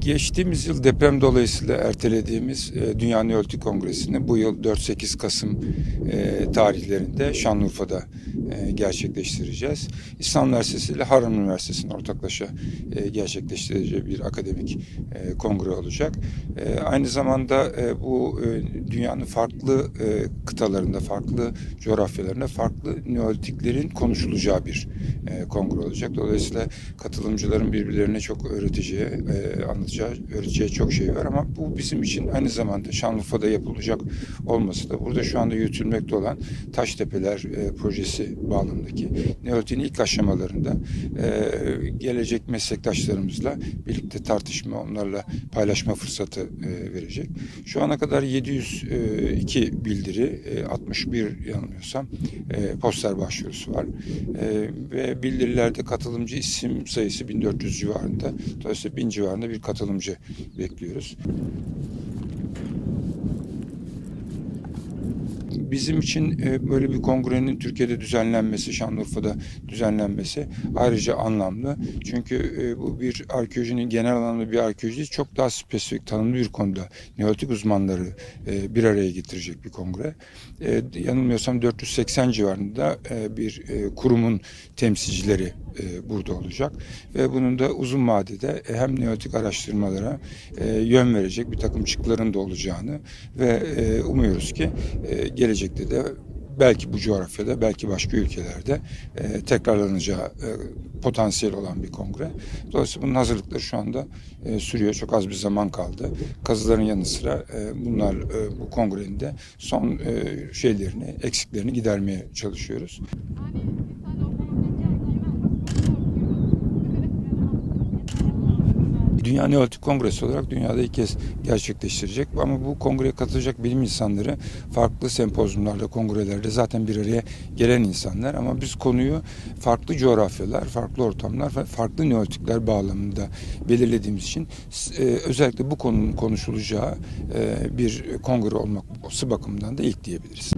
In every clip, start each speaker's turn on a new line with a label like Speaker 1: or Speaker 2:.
Speaker 1: Geçtiğimiz yıl deprem dolayısıyla ertelediğimiz e, Dünya Neolitik Kongresi'ni bu yıl 4-8 Kasım e, tarihlerinde Şanlıurfa'da e, gerçekleştireceğiz. İslam Üniversitesi ile Harran Üniversitesi'nin ortaklaşa gerçekleştireceği bir akademik kongre olacak. Aynı zamanda bu dünyanın farklı kıtalarında, farklı coğrafyalarında farklı Neolitiklerin konuşulacağı bir kongre olacak. Dolayısıyla katılımcıların birbirlerine çok öğreteceği, e, anlatacağı, öğreteceği çok şey var ama bu bizim için aynı zamanda Şanlıurfa'da yapılacak olması da burada şu anda yürütülmekte olan Taştepeler e, projesi bağlamındaki Neolitik'in ilk aşamalarında e, gelecek meslektaşlarımızla birlikte tartışma, onlarla paylaşma fırsatı e, verecek. Şu ana kadar 702 bildiri, e, 61 yanılmıyorsam e, poster başvurusu var. E, ve bildirilerde katılımcı isim sayısı 1400 civarında. Dolayısıyla 1000 civarında bir katılımcı bekliyoruz. Bizim için e, böyle bir kongrenin Türkiye'de düzenlenmesi, Şanlıurfa'da düzenlenmesi ayrıca anlamlı. Çünkü e, bu bir arkeolojinin genel anlamda bir arkeoloji çok daha spesifik, tanımlı bir konuda Neolitik uzmanları e, bir araya getirecek bir kongre. Yanılmıyorsam 480 civarında bir kurumun temsilcileri e, burada olacak ve bunun da uzun vadede e, hem neolitik araştırmalara e, yön verecek bir takım çıktıların da olacağını ve umuyoruz ki gelecekte de belki bu coğrafyada belki başka ülkelerde tekrarlanacağı potansiyel olan bir kongre. Dolayısıyla bunun hazırlıkları şu anda sürüyor. Çok az bir zaman kaldı. Kazıların yanı sıra bunlar bu kongrenin de son şeylerini, eksiklerini gidermeye çalışıyoruz. Dünya Neolitik Kongresi olarak dünyada ilk kez gerçekleştirecek. Ama bu kongreye katılacak bilim insanları farklı sempozyumlarda, kongrelerde zaten bir araya gelen insanlar. Ama biz konuyu farklı coğrafyalar, farklı ortamlar farklı neolitikler bağlamında belirlediğimiz için e, özellikle bu konunun konuşulacağı e, bir kongre olması bakımından da ilk diyebiliriz.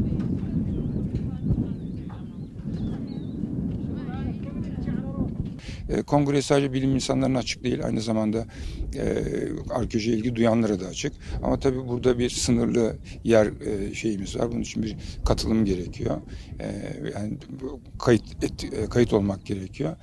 Speaker 1: E, Kongre sadece bilim insanlarına açık değil, aynı zamanda e, arkeolojiye ilgi duyanlara da açık. Ama tabii burada bir sınırlı yer e, şeyimiz var. Bunun için bir katılım gerekiyor. E, yani kayıt et- e, kayıt olmak gerekiyor.